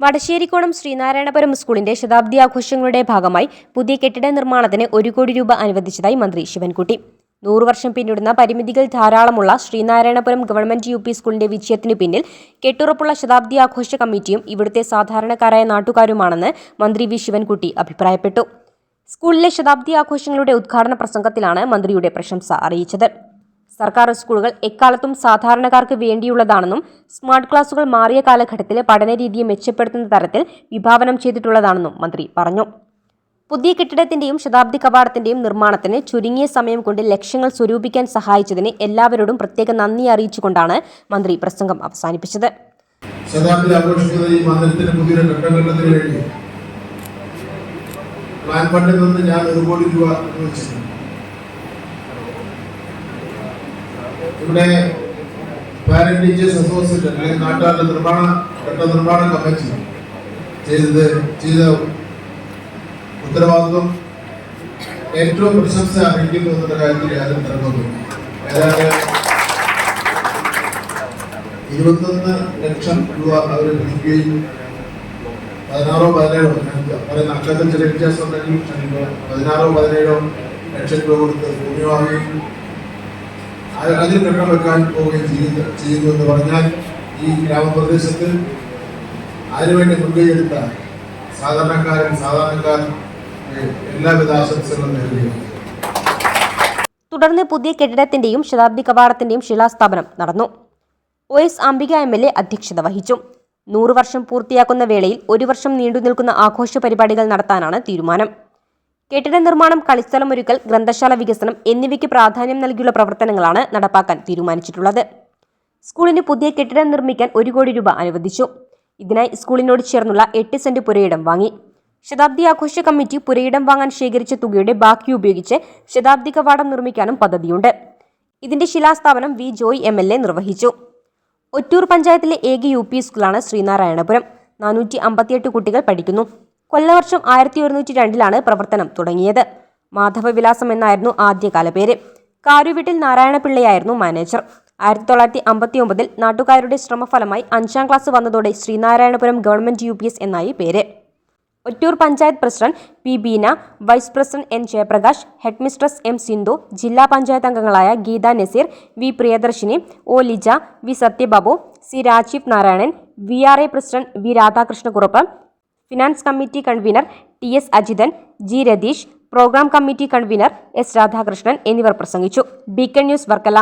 വടശ്ശേരിക്കോണം ശ്രീനാരായണപുരം സ്കൂളിന്റെ ശതാബ്ദി ആഘോഷങ്ങളുടെ ഭാഗമായി പുതിയ കെട്ടിട നിർമ്മാണത്തിന് ഒരു കോടി രൂപ അനുവദിച്ചതായി മന്ത്രി ശിവൻകുട്ടി. നൂറു വർഷം പിന്നിടുന്ന പരിമിതികൾ ധാരാളമുള്ള ശ്രീനാരായണപുരം ഗവൺമെന്റ് യു പി സ്കൂളിന്റെ വിജയത്തിന് പിന്നിൽ കെട്ടുറപ്പുള്ള ശതാബ്ദി ആഘോഷ കമ്മിറ്റിയും ഇവിടുത്തെ സാധാരണക്കാരായ നാട്ടുകാരുമാണെന്ന് മന്ത്രി വി ശിവൻകുട്ടി അഭിപ്രായപ്പെട്ടു. സ്കൂളിലെ ശതാബ്ദി ആഘോഷങ്ങളുടെ ഉദ്ഘാടന പ്രസംഗത്തിലാണ് മന്ത്രിയുടെ പ്രശംസ അറിയിച്ചത്. സർക്കാർ സ്കൂളുകൾ എക്കാലത്തും സാധാരണക്കാർക്ക് വേണ്ടിയുള്ളതാണെന്നും സ്മാർട്ട് ക്ലാസുകൾ മാറിയ കാലഘട്ടത്തിൽ പഠനരീതിയെ മെച്ചപ്പെടുത്തുന്ന തരത്തിൽ വിഭാവനം ചെയ്തിട്ടുള്ളതാണെന്നും മന്ത്രി പറഞ്ഞു. പുതിയ കെട്ടിടത്തിന്റെയും ശതാബ്ദി കവാടത്തിന്റെയും നിർമ്മാണത്തിന് ചുരുങ്ങിയ സമയം കൊണ്ട് ലക്ഷ്യങ്ങൾ സ്വരൂപിക്കാൻ സഹായിച്ചതിന് എല്ലാവരോടും പ്രത്യേക നന്ദി അറിയിച്ചുകൊണ്ടാണ് മന്ത്രി പ്രസംഗം അവസാനിപ്പിച്ചത്. പ്ലാൻ നിന്ന് ഞാൻ ഒരു കോടി രൂപ ഇവിടെ പാരന്റ് ടീച്ചേഴ്സ് അസോസിയേഷൻ അല്ലെങ്കിൽ നാട്ടുകാരുടെ നിർമ്മാണ ഘട്ട നിർമ്മാണ കമ്മിറ്റി ചെയ്തത് ചെയ്ത ഉത്തരവാദിത്വം ഏറ്റവും പ്രശംസ അർഹിക്കുന്നു എന്നുള്ള കാര്യത്തിൽ യാതൊരു തർക്കവുമില്ല. ഏതാണ്ട് ഇരുപത്തൊന്ന് ലക്ഷം രൂപ അവർ പിടിക്കുകയും പതിനാറോ പതിനേഴോ പറയുന്ന അക്കത്തിൽ ചില വ്യത്യാസം ഉണ്ടെങ്കിൽ പതിനാറോ പതിനേഴോ ലക്ഷം രൂപ കൊടുത്ത് ഭൂമി വാങ്ങുകയും അതിൽ കെട്ടം വെക്കാൻ പോവുകയും ചെയ്യുന്നു ചെയ്യുന്നു എന്ന് പറഞ്ഞാൽ ഈ ഗ്രാമപ്രദേശത്ത് അതിനുവേണ്ടി വേണ്ടി എടുത്ത സാധാരണക്കാരൻ സാധാരണക്കാർ എല്ലാവിധ ആശംസകളും നേടുകയാണ് തുടർന്ന് പുതിയ കെട്ടിടത്തിന്റെയും ശതാബ്ദി കവാടത്തിന്റെയും ശിലാസ്ഥാപനം നടന്നു. O S Ambika M L A അധ്യക്ഷത വഹിച്ചു. നൂറു വർഷം പൂർത്തിയാക്കുന്ന വേളയിൽ ഒരു വർഷം നീണ്ടു നിൽക്കുന്ന ആഘോഷ പരിപാടികൾ നടത്താനാണ് തീരുമാനം. കെട്ടിട നിർമ്മാണം കളിസ്ഥലമൊരുക്കൽ ഗ്രന്ഥശാല വികസനം എന്നിവയ്ക്ക് പ്രാധാന്യം നൽകിയുള്ള പ്രവർത്തനങ്ങളാണ് നടപ്പാക്കാൻ തീരുമാനിച്ചിട്ടുള്ളത്. സ്കൂളിന് പുതിയ കെട്ടിടം നിർമ്മിക്കാൻ ഒരു കോടി രൂപ അനുവദിച്ചു. ഇതിനായി സ്കൂളിനോട് ചേർന്നുള്ള എട്ട് സെന്റ് പുരയിടം വാങ്ങി. ശതാബ്ദി ആഘോഷ കമ്മിറ്റി പുരയിടം വാങ്ങാൻ ശേഖരിച്ച തുകയുടെ ബാക്കി ഉപയോഗിച്ച് ശതാബ്ദി കവാടം നിർമ്മിക്കാനും പദ്ധതിയുണ്ട്. ഇതിന്റെ ശിലാസ്ഥാപനം V Joy M L A നിർവഹിച്ചു. ഒറ്റൂർ പഞ്ചായത്തിലെ ഏക യു പി സ്കൂളാണ് ശ്രീനാരായണപുരം. നാനൂറ്റി അമ്പത്തിയെട്ട് കുട്ടികൾ പഠിക്കുന്നു. കൊല്ലവർഷം ആയിരത്തി ഒരുന്നൂറ്റി രണ്ടിലാണ് പ്രവർത്തനം തുടങ്ങിയത്. മാധവവിലാസം എന്നായിരുന്നു ആദ്യകാല പേര്. കാരുവീട്ടിൽ നാരായണപിള്ളയായിരുന്നു മാനേജർ. ആയിരത്തി തൊള്ളായിരത്തി അമ്പത്തി ഒമ്പതിൽ നാട്ടുകാരുടെ ശ്രമഫലമായി അഞ്ചാം ക്ലാസ് വന്നതോടെ Sreenarayanapuram government U P S എന്നായി പേര്. Ottoor panchayat president P Beena vice president N Jayaprakash headmistress M Sindhu ജില്ലാ പഞ്ചായത്ത് അംഗങ്ങളായ Geetha Nazeer V Priyadarshini O Lija V Sathyababu C Rajeev Narayanan V R A president V Radhakrishnakurup finance committee convener T S Ajithan G Ratheesh programme committee convener S Radhakrishnan എന്നിവർ പ്രസംഗിച്ചു. Beacon news Varkala